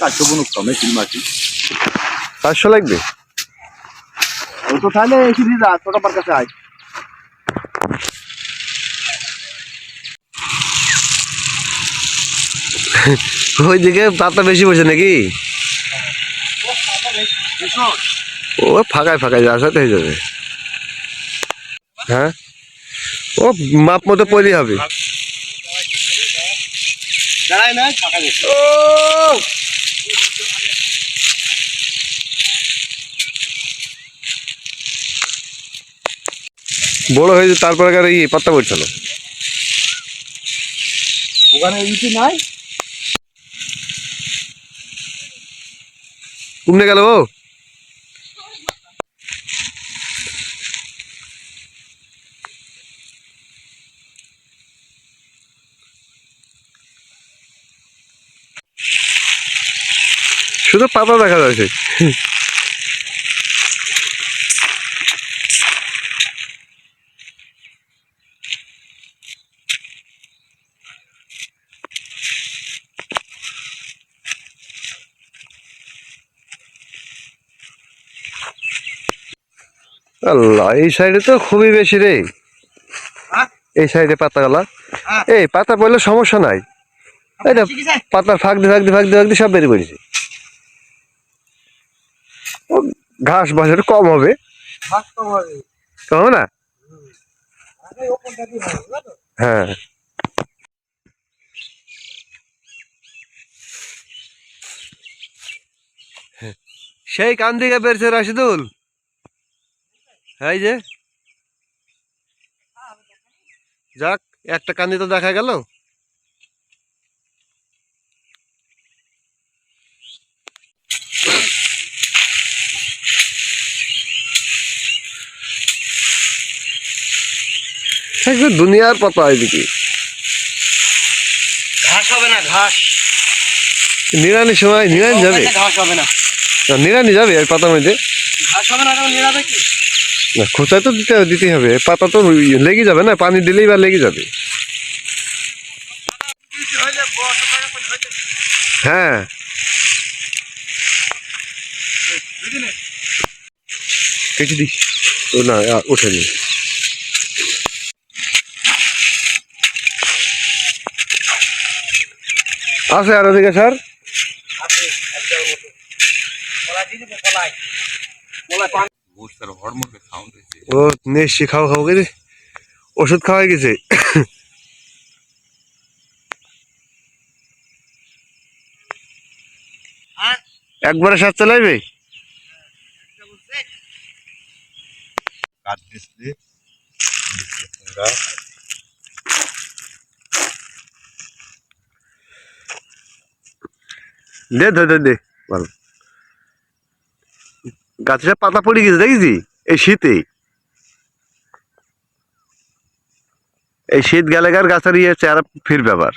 চারশো কমে তিন লাগবে? ও তো তাহলে এসে দিয়ে যা কাছে আয়। ওইদিকে পাতা বেশি পড়ছে নাকি? ও ফাঁকায় ফাঁকায় সাথে হয়ে যাবে। হ্যাঁ? ও মাপ মতো পরি হবে। না ফাঁকা গেছে বড় হয়েছে তারপরে আর এই পাত্তা পড়ছে না। ওখানে ইটি নাই? কুমনে গেল ও শুধু পাতা দেখা যাচ্ছে। আল্লাহ এই সাইডে তো খুবই বেশি রে। হ্যাঁ? এই সাইডে পাতাগুলা। হ্যাঁ। এই পাতা পড়লে সমস্যা নাই। এটা পাতার ফাঁক দিয়ে ফাঁক দিয়ে ফাঁক দিয়ে ফাঁক দিয়ে সব বেরিয়ে পড়েছে ঘাস বাজারে কম হবে। কম হবে। না? হ্যাঁ। সেই কান দিকে বেরছে রাশিদুল। এই যে। যাক একটা কান্দি তো দেখা গেল। দুনিয়ার পাতা এদিকে। ঘাস হবে না ঘাস। নিরানি সময় নিরানি যাবে? ঘাস হবে না। নিরানি যাবে আর পাতার মধ্যে? ঘাস হবে না নিরাবে কি? না খোঁচায় তো দিতে দিতেই হবে। পাতা তো লেগে যাবে না পানি দিলেই বা লেগে যাবে। হইলে বস হইলে হ্যাঁ। কেটে দিস। ও না আ, ওঠেনি আছে আর ওদিকে স্যার? আছে সাউন্ড হয়েছে। ও নেশি খাওয়া খাওয়া গেছে ওষুধ খাওয়া গেছে। একবারে সাত চালাইবে? দে দে দে ভালো গাছের পাতা পড়ে গেছে, দেখেছি? এই শীতে। এই শীত গেলে গাছের ইয়ে চেহারা ফিরবে আবার?